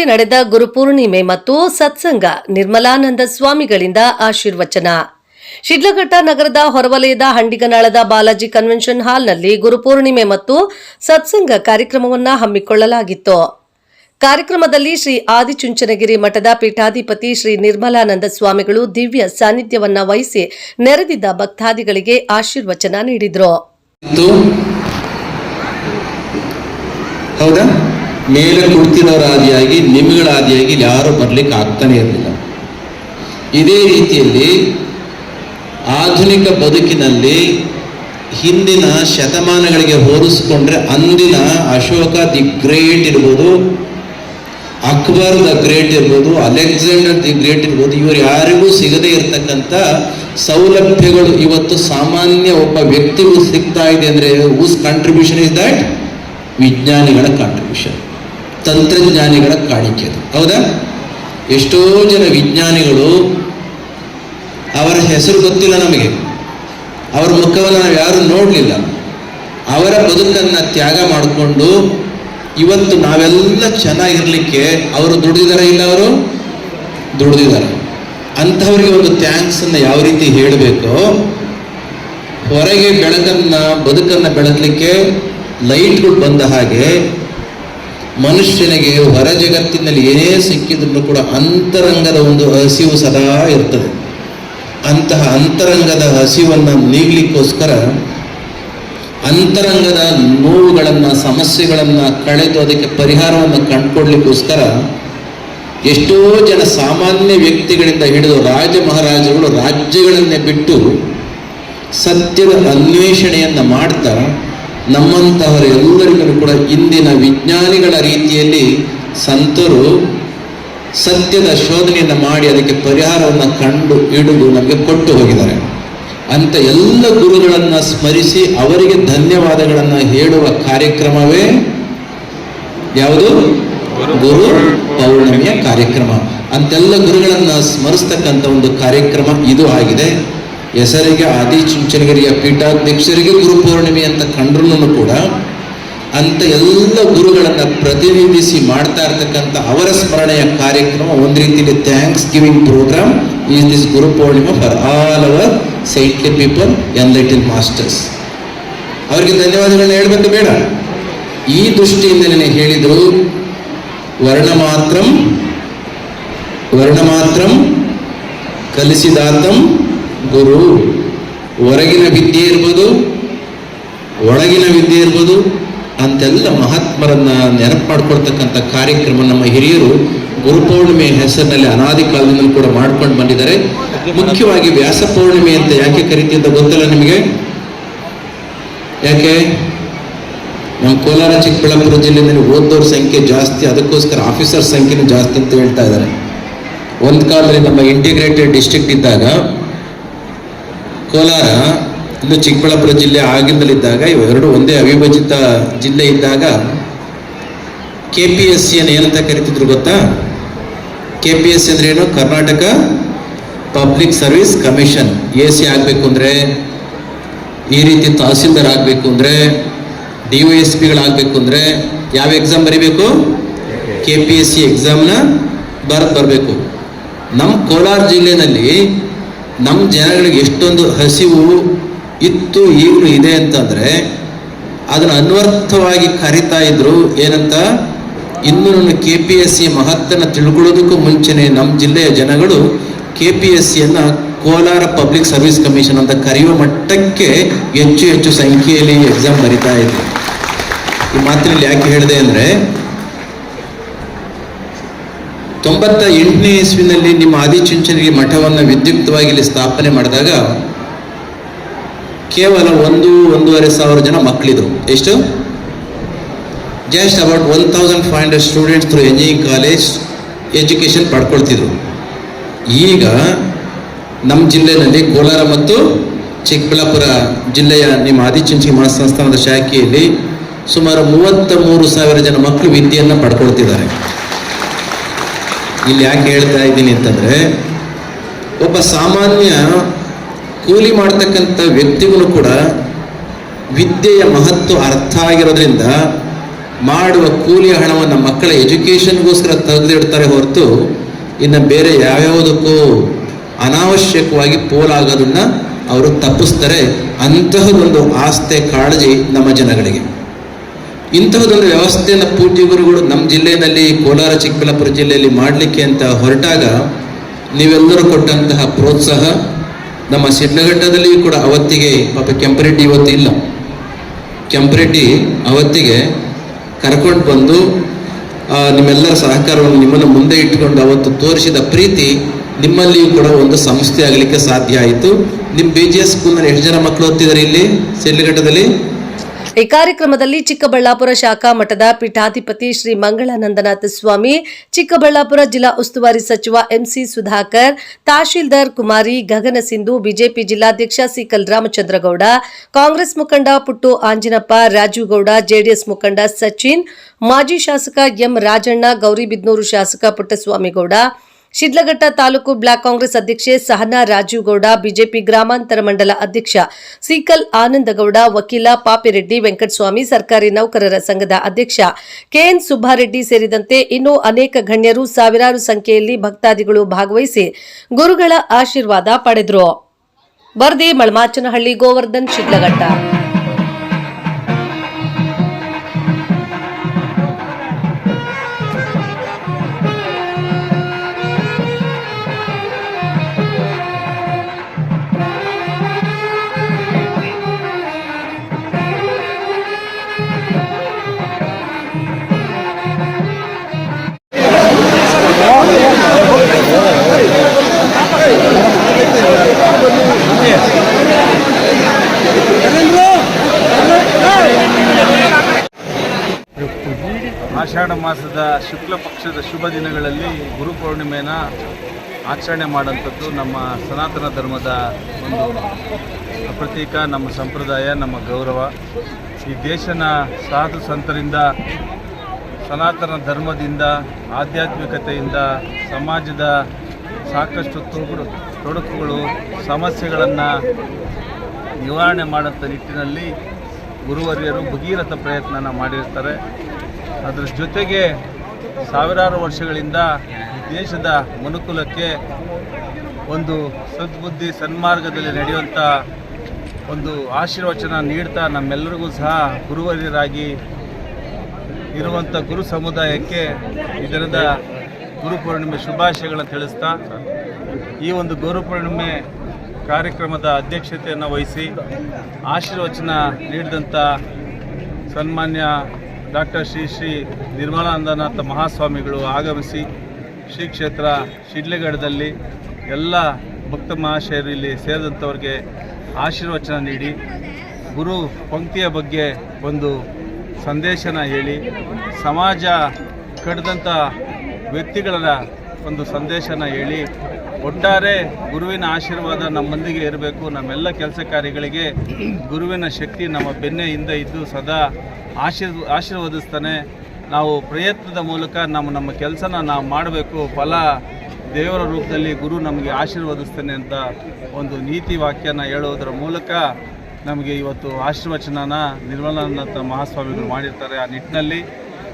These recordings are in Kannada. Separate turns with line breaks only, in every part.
ಶಿಡ್ಲಘಟ್ಟದಲ್ಲಿ ನಡೆದ ಗುರುಪೂರ್ಣಿಮೆ ಮತ್ತು ಸತ್ಸಂಗ ನಿರ್ಮಲಾನಂದ ಸ್ವಾಮಿಗಳಿಂದ ಆಶೀರ್ವಚನ. ಶಿಡ್ಲಘಟ್ಟ ನಗರದ ಹೊರವಲಯದ ಹಂಡಿಗನಾಳದ ಬಾಲಾಜಿ ಕನ್ವೆನ್ಷನ್ ಹಾಲ್ನಲ್ಲಿ ಗುರುಪೂರ್ಣಿಮೆ ಮತ್ತು ಸತ್ಸಂಗ ಕಾರ್ಯಕ್ರಮವನ್ನು ಹಮ್ಮಿಕೊಳ್ಳಲಾಗಿತ್ತು. ಕಾರ್ಯಕ್ರಮದಲ್ಲಿ ಶ್ರೀ ಆದಿಚುಂಚನಗಿರಿ ಮಠದ ಪೀಠಾಧಿಪತಿ ಶ್ರೀ ನಿರ್ಮಲಾನಂದ ಸ್ವಾಮಿಗಳು ದಿವ್ಯ ಸಾನ್ನಿಧ್ಯವನ್ನ ವಹಿಸಿ ನೆರೆದಿದ್ದ ಭಕ್ತಾದಿಗಳಿಗೆ ಆಶೀರ್ವಚನ ನೀಡಿದರು.
ಮೇಲೆ ಕುಳಿತಿರೋರ ಆದಿಯಾಗಿ ಆದಿಯಾಗಿ ಯಾರು ಬರ್ಲಿಕ್ಕೆ ಆಗ್ತಾನೆ ಇರಲಿಲ್ಲ. ಇದೇ ರೀತಿಯಲ್ಲಿ ಆಧುನಿಕ ಬದುಕಿನಲ್ಲಿ ಹಿಂದಿನ ಶತಮಾನಗಳಿಗೆ ಹೋಲಿಸ್ಕೊಂಡ್ರೆ ಅಂದಿನ ಅಶೋಕ ದಿ ಗ್ರೇಟ್ ಇರ್ಬೋದು, ಅಕ್ಬರ್ ದ ಗ್ರೇಟ್ ಇರ್ಬೋದು, ಅಲೆಕ್ಸಾಂಡರ್ ದಿ ಗ್ರೇಟ್ ಇರ್ಬೋದು, ಇವರು ಯಾರಿಗೂ ಸಿಗದೇ ಇರತಕ್ಕಂಥ ಸೌಲಭ್ಯಗಳು ಇವತ್ತು ಸಾಮಾನ್ಯ ಒಬ್ಬ ವ್ಯಕ್ತಿಗೂ ಸಿಗ್ತಾ ಇದೆ ಅಂದರೆ ಹೂಸ್ ಕಾಂಟ್ರಿಬ್ಯೂಷನ್ ಇಸ್ ದಟ್ ವಿಜ್ಞಾನಿಗಳ ಕಾಂಟ್ರಿಬ್ಯೂಷನ್ ತಂತ್ರಜ್ಞಾನಿಗಳ ಕಾಣಿಕೆ ಅದು ಹೌದಾ? ಎಷ್ಟೋ ಜನ ವಿಜ್ಞಾನಿಗಳು ಅವರ ಹೆಸರು ಗೊತ್ತಿಲ್ಲ ನಮಗೆ. ಅವರ ಮುಖವನ್ನು ನಾವು ಯಾರು ನೋಡಲಿಲ್ಲ. ಅವರ ಬದುಕನ್ನು ತ್ಯಾಗ ಮಾಡಿಕೊಂಡು ಇವತ್ತು ನಾವೆಲ್ಲ ಚೆನ್ನಾಗಿರಲಿಕ್ಕೆ ಅವರು ದುಡಿದಿದ್ದಾರೆ ಇಲ್ಲ ಅವರು? ದುಡಿದಿದ್ದಾರೆ ಅಂಥವ್ರಿಗೆ ಒಂದು ಥ್ಯಾಂಕ್ಸ್ ಅನ್ನ ಯಾವ ರೀತಿ ಹೇಳಬೇಕು, ಹೊರಗೆ ಬೆಳಕನ್ನು, ಬದುಕನ್ನು ಬೆಳಗಲಿಕ್ಕೆ ಲೈಟ್ಗಳು ಬಂದ ಹಾಗೆ ಮನುಷ್ಯನಿಗೆ ಹೊರ ಜಗತ್ತಿನಲ್ಲಿ ಏನೇ ಸಿಕ್ಕಿದ್ರು ಕೂಡ ಅಂತರಂಗದ ಒಂದು ಹಸಿವು ಸದಾ ಇರ್ತದೆ. ಅಂತಹ ಅಂತರಂಗದ ಹಸಿವನ್ನು ನೀಗಲಿಕ್ಕೋಸ್ಕರ ಅಂತರಂಗದ ನೋವುಗಳನ್ನು, ಸಮಸ್ಯೆಗಳನ್ನು ಕಳೆದು ಅದಕ್ಕೆ ಪರಿಹಾರವನ್ನು ಕಂಡುಕೊಡ್ಲಿಕ್ಕೋಸ್ಕರ ಎಷ್ಟೋ ಜನ ಸಾಮಾನ್ಯ ವ್ಯಕ್ತಿಗಳಿಂದ ಹಿಡಿದು ರಾಜ ಮಹಾರಾಜರುಗಳು ರಾಜ್ಯಗಳನ್ನೇ ಬಿಟ್ಟು ಸತ್ಯದ ಅನ್ವೇಷಣೆಯನ್ನು ಮಾಡ್ತಾ ನಮ್ಮಂತಹವರೆಲ್ಲರಿಗೂ ಕೂಡ ಇಂದಿನ ವಿಜ್ಞಾನಿಗಳ ರೀತಿಯಲ್ಲಿ ಸಂತರು ಸತ್ಯದ ಶೋಧನೆಯನ್ನು ಮಾಡಿ ಅದಕ್ಕೆ ಪರಿಹಾರವನ್ನು ಕಂಡು ಹಿಡಿದು ನಮಗೆ ಕೊಟ್ಟು ಹೋಗಿದ್ದಾರೆ. ಅಂತ ಎಲ್ಲ ಗುರುಗಳನ್ನು ಸ್ಮರಿಸಿ ಅವರಿಗೆ ಧನ್ಯವಾದಗಳನ್ನು ಹೇಳುವ ಕಾರ್ಯಕ್ರಮವೇ ಯಾವುದು? ಗುರು ಪೌರ್ಣಮಿಯ ಕಾರ್ಯಕ್ರಮ. ಅಂತೆಲ್ಲ ಗುರುಗಳನ್ನು ಸ್ಮರಿಸ್ತಕ್ಕಂಥ ಒಂದು ಕಾರ್ಯಕ್ರಮ ಇದು ಆಗಿದೆ. ಹೆಸರಿಗೆ ಆದಿ ಚುಂಚನಗಿರಿಯ ಪೀಠಾಧ್ಯಕ್ಷರಿಗೆ ಗುರು ಪೌರ್ಣಿಮೆ ಅಂತ ಕಂಡ್ರೂ ಕೂಡ ಅಂತ ಎಲ್ಲ ಗುರುಗಳನ್ನು ಪ್ರತಿನಿಧಿಸಿ ಮಾಡ್ತಾ ಇರ್ತಕ್ಕಂಥ ಅವರ ಸ್ಮರಣೆಯ ಕಾರ್ಯಕ್ರಮ ಒಂದು ರೀತಿಯಲ್ಲಿ thanksgiving programme is this Guru Purnima for all our saintly people and little masters ಅವರಿಗೆ ಧನ್ಯವಾದಗಳನ್ನ ಹೇಳಬೇಕು ಬೇಡ. ಈ ದೃಷ್ಟಿಯಿಂದ ದೃಷ್ಟಿಯಿಂದಲೇ ಹೇಳಿದರು ವರ್ಣ ಮಾತ್ರಂ ಕಲಿಸಿದಾತಂ ಗುರು, ಹೊರಗಿನ ವಿದ್ಯೆ ಇರ್ಬೋದು, ಒಳಗಿನ ವಿದ್ಯೆ ಇರ್ಬೋದು, ಅಂತೆಲ್ಲ ಮಹಾತ್ಮರನ್ನ ನೆನಪು ಮಾಡ್ಕೊಳ್ತಕ್ಕಂಥ ಕಾರ್ಯಕ್ರಮ ನಮ್ಮ ಹಿರಿಯರು ಗುರುಪೌರ್ಣಿಮೆ ಹೆಸರಿನಲ್ಲಿ ಅನಾದಿ ಕಾಲದಿಂದಲೂ ಕೂಡ ಮಾಡ್ಕೊಂಡು ಬಂದಿದ್ದಾರೆ. ಮುಖ್ಯವಾಗಿ ವ್ಯಾಸ ಪೌರ್ಣಿಮೆ ಅಂತ ಯಾಕೆ ಕರಿತೀವಿ ಅಂತ ಗೊತ್ತಲ್ಲ ನಿಮಗೆ? ಯಾಕೆ? ನಮ್ಮ ಕೋಲಾರ, ಚಿಕ್ಕಬಳ್ಳಾಪುರ ಜಿಲ್ಲೆಯಲ್ಲಿ ಓದೋರ ಸಂಖ್ಯೆ ಜಾಸ್ತಿ, ಅದಕ್ಕೋಸ್ಕರ ಆಫೀಸರ್ ಸಂಖ್ಯೆನೂ ಜಾಸ್ತಿ ಅಂತ ಹೇಳ್ತಾ ಇದ್ದಾರೆ. ಒಂದು ಕಾಲದಲ್ಲಿ ನಮ್ಮ ಇಂಟಿಗ್ರೇಟೆಡ್ ಡಿಸ್ಟ್ರಿಕ್ಟ್ ಇದ್ದಾಗ ಕೋಲಾರ, ಇನ್ನು ಚಿಕ್ಕಬಳ್ಳಾಪುರ ಜಿಲ್ಲೆ ಆಗಿಂದಲಿದ್ದಾಗ, ಇವೆರಡು ಒಂದೇ ಅವಿಭಜಿತ ಜಿಲ್ಲೆ ಇದ್ದಾಗ ಕೆ ಪಿ ಎಸ್ ಸಿಯನ್ನು ಏನಂತ ಕರಿತಿದ್ರು ಗೊತ್ತಾ? ಕೆ ಪಿ ಎಸ್ ಸಿ ಅಂದ್ರೆ ಏನು? Karnataka public service commission A C ಆಗಬೇಕು ಅಂದರೆ, ಈ ರೀತಿ ತಹಸೀಲ್ದಾರ್ ಆಗಬೇಕು ಅಂದರೆ ಡಿ ಒ ಎಸ್ ಪಿಗಳಾಗಬೇಕು ಅಂದರೆ, ಯಾವ ಎಕ್ಸಾಮ್ ಬರೀಬೇಕು? ಕೆ ಪಿ ಎಸ್ ಸಿ ಎಕ್ಸಾಮ್ನ ಬರೆದು ಬರಬೇಕು. ನಮ್ಮ ಕೋಲಾರ ಜಿಲ್ಲೆಯಲ್ಲಿ ನಮ್ಮ ಜನಗಳಿಗೆ ಎಷ್ಟೊಂದು ಹಸಿವು ಇತ್ತು ಈಗಲೂ ಇದೆ ಅಂತಂದರೆ, ಅದನ್ನು ಅನ್ವರ್ಥವಾಗಿ ಕರಿತಾ ಇದ್ರು, ಏನಂತ? ಇನ್ನು ನನ್ನ ಕೆ ಪಿ ಎಸ್ ಸಿ ಮಹತ್ತನ್ನು ತಿಳ್ಕೊಳ್ಳೋದಕ್ಕೂ ಮುಂಚೆನೆ ನಮ್ಮ ಜಿಲ್ಲೆಯ ಜನಗಳು ಕೆ ಪಿ ಎಸ್ ಸಿಯನ್ನು ಕೋಲಾರ ಪಬ್ಲಿಕ್ ಸರ್ವಿಸ್ ಕಮಿಷನ್ ಅಂತ ಕರೆಯುವ ಮಟ್ಟಕ್ಕೆ ಹೆಚ್ಚು ಹೆಚ್ಚು ಸಂಖ್ಯೆಯಲ್ಲಿ ಎಕ್ಸಾಮ್ ಬರಿತಾ ಇದ್ರು. ಈ ಮಾತಿನಲ್ಲಿ ಯಾಕೆ ಹೇಳಿದೆ ಅಂದರೆ ತೊಂಬತ್ತ ಎಂಟನೇ ಇಸ್ವಿನಲ್ಲಿ ನಿಮ್ಮ ಆದಿಚುಂಚನಗಿರಿ ಮಠವನ್ನು ವಿದ್ಯುಕ್ತವಾಗಿ ಇಲ್ಲಿ ಸ್ಥಾಪನೆ ಮಾಡಿದಾಗ ಕೇವಲ ಒಂದು, ಒಂದೂವರೆ ಸಾವಿರ ಜನ ಮಕ್ಕಳಿದ್ರು. ಎಷ್ಟು? Just about one thousand five hundred students through engineering college education ಪಡ್ಕೊಳ್ತಿದ್ರು. ಈಗ ನಮ್ಮ ಜಿಲ್ಲೆಯಲ್ಲಿ ಕೋಲಾರ ಮತ್ತು ಚಿಕ್ಕಬಳ್ಳಾಪುರ ಜಿಲ್ಲೆಯ ನಿಮ್ಮ ಆದಿಚುಂಚಿ ಮಹಾಸಂಸ್ಥಾನದ ಶಾಖೆಯಲ್ಲಿ ಸುಮಾರು ಮೂವತ್ತ ಮೂರು ಸಾವಿರ ಜನ ಮಕ್ಕಳು ವಿದ್ಯೆಯನ್ನು ಪಡ್ಕೊಳ್ತಿದ್ದಾರೆ. ಇಲ್ಲಿ ಯಾಕೆ ಹೇಳ್ತಾ ಇದ್ದೀನಿ ಅಂತಂದರೆ, ಒಬ್ಬ ಸಾಮಾನ್ಯ ಕೂಲಿ ಮಾಡ್ತಕ್ಕಂಥ ವ್ಯಕ್ತಿಗಳು ಕೂಡ ವಿದ್ಯೆಯ ಮಹತ್ವ ಅರ್ಥ ಆಗಿರೋದ್ರಿಂದ ಮಾಡುವ ಕೂಲಿಯ ಹಣವನ್ನು ಮಕ್ಕಳ ಎಜುಕೇಷನ್ಗೋಸ್ಕರ ತೆಗೆದಿಡ್ತಾರೆ ಹೊರತು ಇನ್ನು ಬೇರೆ ಯಾವ್ಯಾವುದಕ್ಕೂ ಅನಾವಶ್ಯಕವಾಗಿ ಪೋಲಾಗೋದನ್ನು ಅವರು ತಪ್ಪಿಸ್ತಾರೆ ಅಂತಹದೊಂದು ಆಸ್ತೆ ಕಾಳಜಿ ನಮ್ಮ ಜನಗಳಿಗೆ. ಇಂತಹದೊಂದು ವ್ಯವಸ್ಥೆಯನ್ನು ಪೂಜ್ಯ ಗುರುಗಳು ನಮ್ಮ ಜಿಲ್ಲೆಯಲ್ಲಿ ಕೋಲಾರ, ಚಿಕ್ಕಬಳ್ಳಾಪುರ ಜಿಲ್ಲೆಯಲ್ಲಿ ಮಾಡಲಿಕ್ಕೆ ಅಂತ ಹೊರಟಾಗ ನೀವೆಲ್ಲರೂ ಕೊಟ್ಟಂತಹ ಪ್ರೋತ್ಸಾಹ ನಮ್ಮ ಶಿಡ್ಲಘಟ್ಟದಲ್ಲಿ ಕೂಡ ಅವತ್ತಿಗೆ ಪಾಪ ಕೆಂಪರೆಡ್ಡಿ ಇವತ್ತು ಇಲ್ಲ. ಕೆಂಪರೆಡ್ಡಿ ಅವತ್ತಿಗೆ ಕರ್ಕೊಂಡು ಬಂದು ನಿಮ್ಮೆಲ್ಲರ ಸಹಕಾರವನ್ನು ನಿಮ್ಮನ್ನು ಮುಂದೆ ಇಟ್ಟುಕೊಂಡು ಅವತ್ತು ತೋರಿಸಿದ ಪ್ರೀತಿ ನಿಮ್ಮಲ್ಲಿಯೂ ಕೂಡ ಒಂದು ಸಂಸ್ಥೆ ಆಗಲಿಕ್ಕೆ ಸಾಧ್ಯ ಆಯಿತು. ನಿಮ್ಮ ಬಿ ಜಿ ಎಸ್ ಸ್ಕೂಲ್ನಲ್ಲಿ ಎಷ್ಟು ಜನ ಮಕ್ಕಳು ಓದ್ತಿದ್ದಾರೆ ಇಲ್ಲಿ ಶಿಡ್ಲಘಟ್ಟದಲ್ಲಿ
ಈ ಕಾರ್ಯಕ್ರಮದಲ್ಲಿ ಚಿಕ್ಕಬಳ್ಳಾಪುರ ಶಾಖಾ ಮಠದ ಪೀಠಾಧಿಪತಿ ಶ್ರೀ ಮಂಗಳಾನಂದನಾಥ ಸ್ವಾಮಿ, ಚಿಕ್ಕಬಳ್ಳಾಪುರ ಜಿಲ್ಲಾ ಉಸ್ತುವಾರಿ ಸಚಿವ M C Sudhakar, tahsildar Kumari Gagana Sindhu, BJP ಜಿಲ್ಲಾಧ್ಯಕ್ಷ ಸಿಕಲ್ ರಾಮಚಂದ್ರಗೌಡ ಕಾಂಗ್ರೆಸ್ ಮುಖಂಡ ಪುಟ್ಟು ಆಂಜಿನಪ್ಪ ರಾಜುಗೌಡ ಜೆಡಿಎಸ್ ಮುಖಂಡ ಸಚಿನ್, ಮಾಜಿ ಶಾಸಕ ಎಂ ರಾಜಣ್ಣ ಗೌರಿಬಿದ್ನೂರು ಶಾಸಕ ಪುಟ್ಟಸ್ವಾಮಿಗೌಡ ಶಿಡ್ಲಘಟ್ಟ ತಾಲೂಕು ಬ್ಲಾಕ್ ಕಾಂಗ್ರೆಸ್ ಅಧ್ಯಕ್ಷೆ ಸಹನಾ ರಾಜುಗೌಡ, ಬಿಜೆಪಿ ಗ್ರಾಮಾಂತರ ಮಂಡಲ ಅಧ್ಯಕ್ಷ ಸೀಕಲ್ ಆನಂದಗೌಡ, ವಕೀಲ ಪಾಪಿರೆಡ್ಡಿ ವೆಂಕಟಸ್ವಾಮಿ, ಸರ್ಕಾರಿ ನೌಕರರ ಸಂಘದ ಅಧ್ಯಕ್ಷ ಕೆಎನ್ ಸುಬ್ಬಾರೆಡ್ಡಿ ಸೇರಿದಂತೆ ಇನ್ನೂ ಅನೇಕ ಗಣ್ಯರು ಸಾವಿರಾರು ಸಂಖ್ಯೆಯಲ್ಲಿ ಭಕ್ತಾದಿಗಳು ಭಾಗವಹಿಸಿ ಗುರುಗಳ ಆಶೀರ್ವಾದ ಪಡೆದರು. ಬರ್ದಿ ಮಳಮಾಚನಹಳ್ಳಿ, ಗೋವರ್ಧನ್, ಶಿಡ್ಲಘಟ್ಟ.
ಮಾಸದ ಶುಕ್ಲ ಪಕ್ಷದ ಶುಭ ದಿನಗಳಲ್ಲಿ ಗುರು ಪೂರ್ಣಿಮೆನ ಆಚರಣೆ ಮಾಡೋಂಥದ್ದು ನಮ್ಮ ಸನಾತನ ಧರ್ಮದ ಒಂದು ಪ್ರತೀಕ, ನಮ್ಮ ಸಂಪ್ರದಾಯ, ನಮ್ಮ ಗೌರವ. ಈ ದೇಶನ ಸಾಧು ಸಂತರಿಂದ, ಸನಾತನ ಧರ್ಮದಿಂದ, ಆಧ್ಯಾತ್ಮಿಕತೆಯಿಂದ, ಸಮಾಜದ ಸಾಕಷ್ಟು ತೊಡಕು, ತೊಡಕುಗಳು, ಸಮಸ್ಯೆಗಳನ್ನು ನಿವಾರಣೆ ಮಾಡುವಂಥ ನಿಟ್ಟಿನಲ್ಲಿ ಗುರುವರ್ಯರು ಭಗೀರಥ ಪ್ರಯತ್ನನ ಮಾಡಿರ್ತಾರೆ. ಅದರ ಜೊತೆಗೆ ಸಾವಿರಾರು ವರ್ಷಗಳಿಂದ ದೇಶದ ಮನುಕುಲಕ್ಕೆ ಒಂದು ಸದ್ಬುದ್ಧಿ ಸನ್ಮಾರ್ಗದಲ್ಲಿ ನಡೆಯುವಂಥ ಒಂದು ಆಶೀರ್ವಚನ ನೀಡ್ತಾ ನಮ್ಮೆಲ್ಲರಿಗೂ ಸಹ ಗುರುವರಿಯರಾಗಿ ಇರುವಂಥ ಗುರು ಸಮುದಾಯಕ್ಕೆ ಇದರಿಂದ ಗುರು ಪೂರ್ಣಿಮೆ ಶುಭಾಶಯಗಳನ್ನು ತಿಳಿಸ್ತಾ ಈ ಒಂದು ಗುರು ಪೂರ್ಣಿಮೆ ಕಾರ್ಯಕ್ರಮದ ಅಧ್ಯಕ್ಷತೆಯನ್ನು ವಹಿಸಿ ಆಶೀರ್ವಚನ ನೀಡಿದಂಥ ಸನ್ಮಾನ್ಯ ಡಾಕ್ಟರ್ ಶ್ರೀ ಶ್ರೀ ನಿರ್ಮಲಾನಂದನಾಥ ಮಹಾಸ್ವಾಮಿಗಳು ಆಗಮಿಸಿ ಶ್ರೀ ಕ್ಷೇತ್ರ ಶಿಡ್ಲೆಗಡದಲ್ಲಿ ಎಲ್ಲ ಭಕ್ತ ಮಹಾಶಯರು ಇಲ್ಲಿ ಸೇರಿದಂಥವ್ರಿಗೆ ಆಶೀರ್ವಚನ ನೀಡಿ ಗುರು ಪಂಕ್ತಿಯ ಬಗ್ಗೆ ಒಂದು ಸಂದೇಶನ ಹೇಳಿ ಸಮಾಜ ಕಡ್ದಂಥ ವ್ಯಕ್ತಿಗಳ ಒಂದು ಸಂದೇಶನ ಹೇಳಿ ಒಟ್ಟಾರೆ ಗುರುವಿನ ಆಶೀರ್ವಾದ ನಮ್ಮೊಂದಿಗೆ ಇರಬೇಕು. ನಮ್ಮೆಲ್ಲ ಕೆಲಸ ಕಾರ್ಯಗಳಿಗೆ ಗುರುವಿನ ಶಕ್ತಿ ನಮ್ಮ ಬೆನ್ನೆ ಹಿಂದೆ ಇದ್ದು ಸದಾ ಆಶೀರ್, ಆಶೀರ್ವದಿಸ್ತಾನೆ. ನಾವು ಪ್ರಯತ್ನದ ಮೂಲಕ ನಮ್ಮ ನಮ್ಮ ಕೆಲಸನ ನಾವು ಮಾಡಬೇಕು. ಫಲ ದೇವರ ರೂಪದಲ್ಲಿ ಗುರು ನಮಗೆ ಆಶೀರ್ವದಿಸ್ತಾನೆ ಅಂತ ಒಂದು ನೀತಿ ವಾಕ್ಯನ ಹೇಳೋದರ ಮೂಲಕ ನಮಗೆ ಇವತ್ತು ಆಶೀರ್ವಚನನ ನಿರ್ಮಲಾನಂದ ಮಹಾಸ್ವಾಮಿಗಳು ಮಾಡಿರ್ತಾರೆ. ಆ ನಿಟ್ಟಿನಲ್ಲಿ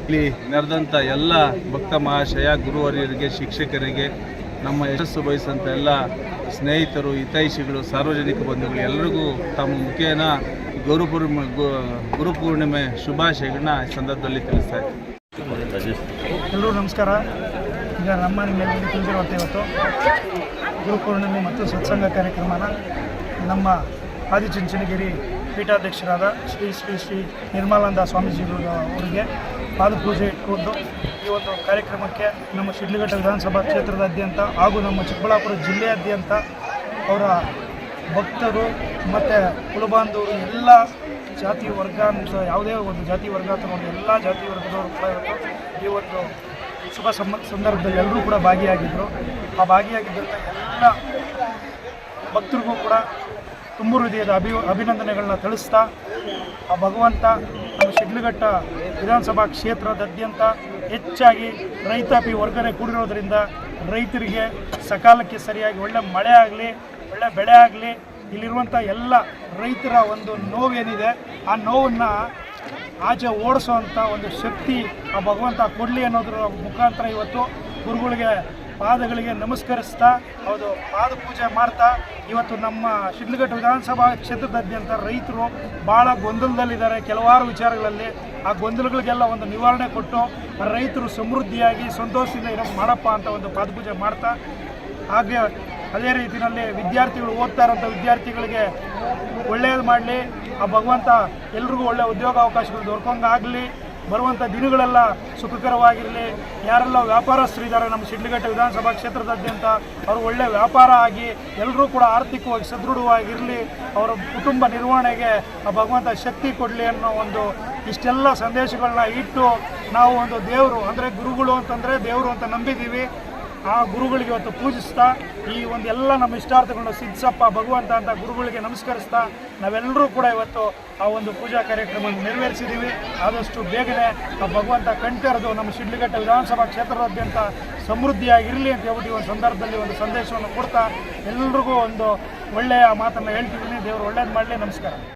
ಇಲ್ಲಿ ನೆರೆದಂಥ ಎಲ್ಲ ಭಕ್ತ ಮಹಾಶಯ, ಗುರುವರಿಯರಿಗೆ, ಶಿಕ್ಷಕರಿಗೆ ನಮ್ಮ ಯಶಸ್ಸು ಬಯಸಿದಂಥ ಎಲ್ಲ ಸ್ನೇಹಿತರು, ಹಿತೈಷಿಗಳು, ಸಾರ್ವಜನಿಕ ಬಂಧುಗಳು ಎಲ್ಲರಿಗೂ ತಮ್ಮ ಮುಖೇನ ಗುರುಪೂರ್ಣಿಮೆ ಗುರುಪೂರ್ಣಿಮೆ ಶುಭಾಶಯಗಳನ್ನ ಈ ಸಂದರ್ಭದಲ್ಲಿ ತಿಳಿಸ್ತಾ
ಎಲ್ಲರೂ ನಮಸ್ಕಾರ. ಈಗ ನಮ್ಮ ನಿಮ್ಮೆಲ್ಲರಿಗೂ ತಿಳಿದಿರುವಂತೆ ಇವತ್ತು ಗುರುಪೂರ್ಣಿಮೆ ಮತ್ತು ಸತ್ಸಂಗ ಕಾರ್ಯಕ್ರಮನ ನಮ್ಮ ಆದಿಚುಂಚನಗಿರಿ ಪೀಠಾಧ್ಯಕ್ಷರಾದ ಶ್ರೀ ಶ್ರೀ ಶ್ರೀ ನಿರ್ಮಲಾನಂದ ಸ್ವಾಮೀಜಿಗಳು ಅವರಿಗೆ ಪಾದಪೂಜೆ ಇಟ್ಕೊಂಡು ಈ ಒಂದು ಕಾರ್ಯಕ್ರಮಕ್ಕೆ ನಮ್ಮ ಶಿಡ್ಲಘಟ್ಟ ವಿಧಾನಸಭಾ ಕ್ಷೇತ್ರದಾದ್ಯಂತ ಹಾಗೂ ನಮ್ಮ ಚಿಕ್ಕಬಳ್ಳಾಪುರ ಜಿಲ್ಲೆಯಾದ್ಯಂತ ಅವರ ಭಕ್ತರು ಮತ್ತು ಕುಲಬಾಂಧವರು, ಎಲ್ಲ ಜಾತಿ ವರ್ಗ ಅಂತ ಯಾವುದೇ ಒಂದು ಜಾತಿ ವರ್ಗ ತಗೊಂಡು ಎಲ್ಲ ಜಾತಿ ವರ್ಗದವರು ಕೂಡ ಇವತ್ತು ಈ ಒಂದು ಶುಭ ಸಮ ಸಂದರ್ಭದಲ್ಲಿ ಎಲ್ಲರೂ ಕೂಡ ಭಾಗಿಯಾಗಿದ್ದರು ಆ ಭಾಗಿಯಾಗಿದ್ದಂಥ ಎಲ್ಲ ಭಕ್ತರಿಗೂ ಕೂಡ ತುಂಬು ಹೃದಯದ ಅಭಿ, ಅಭಿನಂದನೆಗಳನ್ನ ತಿಳಿಸ್ತಾ, ಆ ಭಗವಂತ ನಮ್ಮ ಶಿಡ್ಲಘಟ್ಟ ವಿಧಾನಸಭಾ ಕ್ಷೇತ್ರದಾದ್ಯಂತ ಹೆಚ್ಚಾಗಿ ರೈತಾಪಿ ವರ್ಗನೆ ಕೂಡಿರೋದ್ರಿಂದ ರೈತರಿಗೆ ಸಕಾಲಕ್ಕೆ ಸರಿಯಾಗಿ ಒಳ್ಳೆ ಮಳೆ ಆಗಲಿ, ಒಳ್ಳೆ ಬೆಳೆ ಆಗಲಿ ಇಲ್ಲಿರುವಂಥ ಎಲ್ಲ ರೈತರ ಒಂದು ನೋವೇನಿದೆ, ಆ ನೋವನ್ನು ಆಚೆ ಓಡಿಸೋ ಒಂದು ಶಕ್ತಿ ಆ ಭಗವಂತ ಕೊಡಲಿ ಅನ್ನೋದ್ರ ಮುಖಾಂತರ ಇವತ್ತು ಗುರುಗಳಿಗೆ ಪಾದಗಳಿಗೆ ನಮಸ್ಕರಿಸ್ತಾ, ಹೌದು ಪಾದ ಪೂಜೆ ಮಾಡ್ತಾ, ಇವತ್ತು ನಮ್ಮ ಶಿಡ್ಲಘಟ್ಟ ವಿಧಾನಸಭಾ ಕ್ಷೇತ್ರದಾದ್ಯಂತ ರೈತರು ಭಾಳ ಗೊಂದಲದಲ್ಲಿದ್ದಾರೆ ಕೆಲವಾರು ವಿಚಾರಗಳಲ್ಲಿ. ಆ ಗೊಂದಲಗಳಿಗೆಲ್ಲ ಒಂದು ನಿವಾರಣೆ ಕೊಟ್ಟು ರೈತರು ಸಮೃದ್ಧಿಯಾಗಿ ಸಂತೋಷದಿಂದ ಇರೋ ಮಾಡಪ್ಪ ಅಂತ ಒಂದು ಪಾದಪೂಜೆ ಮಾಡ್ತಾ, ಹಾಗೆ ಅದೇ ರೀತಿಯಲ್ಲಿ ವಿದ್ಯಾರ್ಥಿಗಳು ಓದ್ತಾ ಇರೋಂಥ ವಿದ್ಯಾರ್ಥಿಗಳಿಗೆ ಒಳ್ಳೆಯದು ಮಾಡಲಿ, ಆ ಭಗವಂತ ಎಲ್ರಿಗೂ ಒಳ್ಳೆ ಉದ್ಯೋಗ ಅವಕಾಶಗಳು ದೊರಕಂಗಾಗಲಿ ಬರುವಂಥ ದಿನಗಳೆಲ್ಲ ಸುಖಕರವಾಗಿರಲಿ. ಯಾರೆಲ್ಲ ವ್ಯಾಪಾರಸ್ಥರಿದ್ದಾರೆ, ನಮ್ಮ ಶಿಡ್ಲಘಟ್ಟ ವಿಧಾನಸಭಾ ಕ್ಷೇತ್ರದಾದ್ಯಂತ ಅವರು ಒಳ್ಳೆ ವ್ಯಾಪಾರ ಆಗಿ ಎಲ್ಲರೂ ಕೂಡ ಆರ್ಥಿಕವಾಗಿ ಸದೃಢವಾಗಿರಲಿ, ಅವರ ಕುಟುಂಬ ನಿರ್ವಹಣೆಗೆ ಆ ಭಗವಂತ ಶಕ್ತಿ ಕೊಡಲಿ ಅನ್ನೋ ಒಂದು ಇಷ್ಟೆಲ್ಲ ಸಂದೇಶಗಳನ್ನ ಇಟ್ಟು ನಾವು ಒಂದು ದೇವರು, ಅಂದರೆ ಗುರುಗಳು ಅಂತಂದರೆ ದೇವರು ಅಂತ ನಂಬಿದ್ದೀವಿ. ಆ ಗುರುಗಳಿಗೆ ಇವತ್ತು ಪೂಜಿಸ್ತಾ, ಈ ಒಂದು ಎಲ್ಲ ನಮ್ಮ ಇಷ್ಟಾರ್ಥಗಳನ್ನ ಸಿದ್ಧಸಪ್ಪ ಭಗವಂತ ಅಂತ ಗುರುಗಳಿಗೆ ನಮಸ್ಕರಿಸ್ತಾ, ನಾವೆಲ್ಲರೂ ಕೂಡ ಇವತ್ತು ಆ ಒಂದು ಪೂಜಾ ಕಾರ್ಯಕ್ರಮವನ್ನು ನೆರವೇರಿಸಿದ್ದೀವಿ. ಆದಷ್ಟು ಬೇಗನೆ ಆ ಭಗವಂತ ಕಂಠರದು ನಮ್ಮ ಶಿಡ್ಲಘಟ್ಟ ವಿಧಾನಸಭಾ ಕ್ಷೇತ್ರದಾದ್ಯಂತ ಸಮೃದ್ಧಿಯಾಗಿರಲಿ ಅಂತ ಹೇಳ್ಬಿಟ್ಟು ಈ ಒಂದು ಸಂದರ್ಭದಲ್ಲಿ ಒಂದು ಸಂದೇಶವನ್ನು ಕೊಡ್ತಾ, ಎಲ್ರಿಗೂ ಒಂದು ಒಳ್ಳೆಯ ಮಾತನ್ನು ಹೇಳ್ತಿದ್ದೀನಿ. ದೇವರು ಒಳ್ಳೇದು ಮಾಡಲಿ. ನಮಸ್ಕಾರ.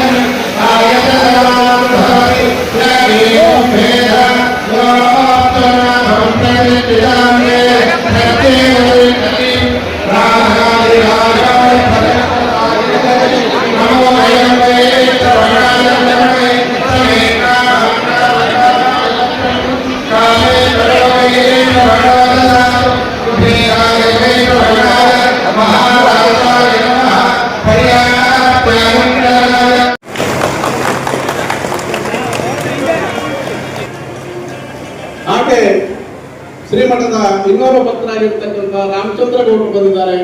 ಇನ್ನೋರ್ವ ಭಕ್ತರಾಗಿರ್ತಕ್ಕಂಥ ರಾಮಚಂದ್ರ ಗೌಡರು ಬಂದಿದ್ದಾರೆ.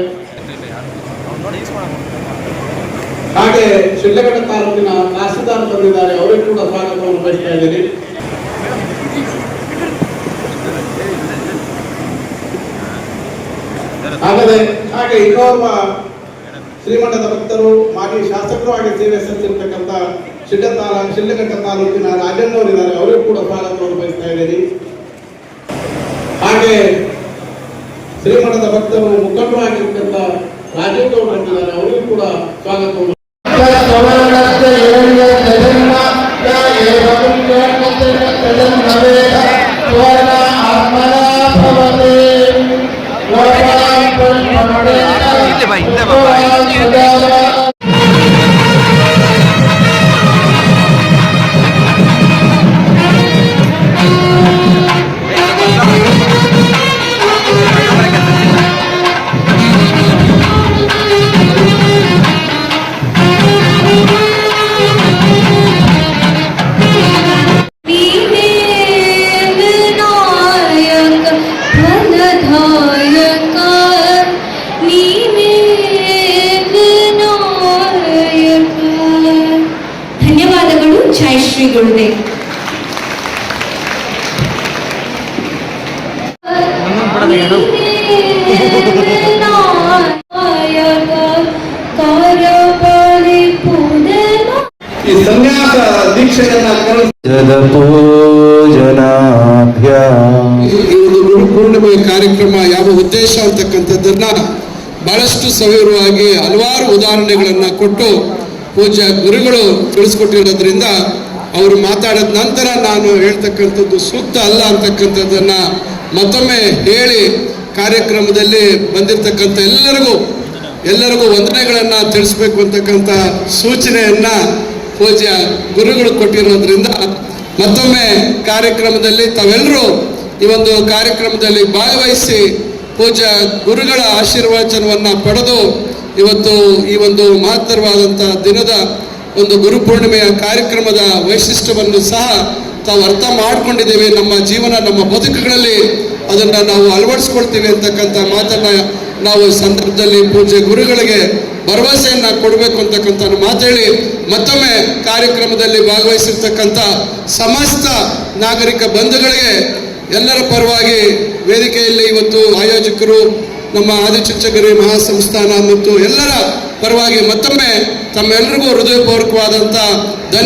ಹಾಗೆ ಶಿಡ್ಲಘಟ್ಟ ತಾಲೂಕಿನ ತಹಸೀಲ್ದಾರ್ ಬಂದಿದ್ದಾರೆ. ಅವರಿಗೂ ಕೂಡ ಸ್ವಾಗತವನ್ನು ಬಯಸ್ತಾ ಇದ್ದೀನಿ. ಹಾಗೆ ಇನ್ನೋರ್ವ ಶ್ರೀಮಠದ ಭಕ್ತರು, ಮಾಜಿ ಶಾಸಕರು ಆಗಿ ಸೇವೆ ಸಲ್ಲಿಸಿರ್ತಕ್ಕಂಥ ಶಿಡ್ಡ ತಾಲ, ಶಿಡ್ಲಘಟ್ಟ ತಾಲೂಕಿನ ರಾಜಣ್ಣವರಿದ್ದಾರೆ. ಅವರಿಗೂ ಕೂಡ ಸ್ವಾಗತವನ್ನು ಬಯಸ್ತಾ ಇದ್ದೀನಿ. ಹಾಗೆ ಶ್ರೀಮಠದ ಭಕ್ತರು ಮುಖಂಡರು ರಾಜೇಗೌಡ ಅವರು ಕೂಡ ಸ್ವಾಗತವನ್ನು
ಜಾರಿಗೊಳ್ಳಿದೆ ಪೂರ್ಣಿಮೆ ಕಾರ್ಯಕ್ರಮ ಯಾವ ಉದ್ದೇಶ ಅಂತಕ್ಕಂಥದ್ದನ್ನ ಬಹಳಷ್ಟು ಸವಿರವಾಗಿ ಹಲವಾರು ಉದಾಹರಣೆಗಳನ್ನ ಕೊಟ್ಟು ಪೂಜಾ ಗುರುಗಳು ತಿಳಿಸ್ಕೊಟ್ಟಿರೋದ್ರಿಂದ ಅವರು ಮಾತಾಡಿದ ನಂತರ ನಾನು ಹೇಳ್ತಕ್ಕಂಥದ್ದು ಸೂಕ್ತ ಅಲ್ಲ ಅಂತಕ್ಕಂಥದ್ದನ್ನ ಮತ್ತೊಮ್ಮೆ ಹೇಳಿ ಕಾರ್ಯಕ್ರಮದಲ್ಲಿ ಬಂದಿರತಕ್ಕಂಥ ಎಲ್ಲರಿಗೂ ಎಲ್ಲರಿಗೂ ವಂದನೆಗಳನ್ನು ತಿಳಿಸ್ಬೇಕು ಅಂತಕ್ಕಂಥ ಸೂಚನೆಯನ್ನ ಪೂಜ್ಯ ಗುರುಗಳು ಕೊಟ್ಟಿರೋದ್ರಿಂದ ಮತ್ತೊಮ್ಮೆ ಕಾರ್ಯಕ್ರಮದಲ್ಲಿ ತಾವೆಲ್ಲರೂ ಈ ಒಂದು ಕಾರ್ಯಕ್ರಮದಲ್ಲಿ ಭಾಗವಹಿಸಿ ಪೂಜ್ಯ ಗುರುಗಳ ಆಶೀರ್ವಚನವನ್ನ ಪಡೆದು ಇವತ್ತು ಈ ಒಂದು ಮಹತ್ತರವಾದಂಥ ದಿನದ ಒಂದು ಗುರುಪೂರ್ಣಿಮೆಯ ಕಾರ್ಯಕ್ರಮದ ವೈಶಿಷ್ಟ್ಯವನ್ನು ಸಹ ತಾವು ಅರ್ಥ ಮಾಡಿಕೊಂಡಿದ್ದೇವೆ. ನಮ್ಮ ಜೀವನ, ನಮ್ಮ ಬದುಕುಗಳಲ್ಲಿ ಅದನ್ನು ನಾವು ಅಳವಡಿಸ್ಕೊಳ್ತೀವಿ ಅಂತಕ್ಕಂಥ ಮಾತನ್ನು ನಾವು ಸಂದರ್ಭದಲ್ಲಿ ಪೂಜೆ ಗುರುಗಳಿಗೆ ಭರವಸೆಯನ್ನು ಕೊಡಬೇಕು ಅಂತಕ್ಕಂಥ ಮಾತೇಳಿ ಮತ್ತೊಮ್ಮೆ ಕಾರ್ಯಕ್ರಮದಲ್ಲಿ ಭಾಗವಹಿಸಿರ್ತಕ್ಕಂಥ ಸಮಸ್ತ ನಾಗರಿಕ ಬಂಧುಗಳಿಗೆ ಎಲ್ಲರ ಪರವಾಗಿ ವೇದಿಕೆಯಲ್ಲಿ ಇವತ್ತು ಆಯೋಜಕರು ನಮ್ಮ ಆದಿಚುಂಚಗಿರಿ ಮಹಾಸಂಸ್ಥಾನ ಮತ್ತು ಎಲ್ಲರ ಪರವಾಗಿ ಮತ್ತೊಮ್ಮೆ ತಮ್ಮೆಲ್ಲರಿಗೂ ಹೃದಯಪೂರ್ವಕವಾದಂಥ ಧನ್ಯ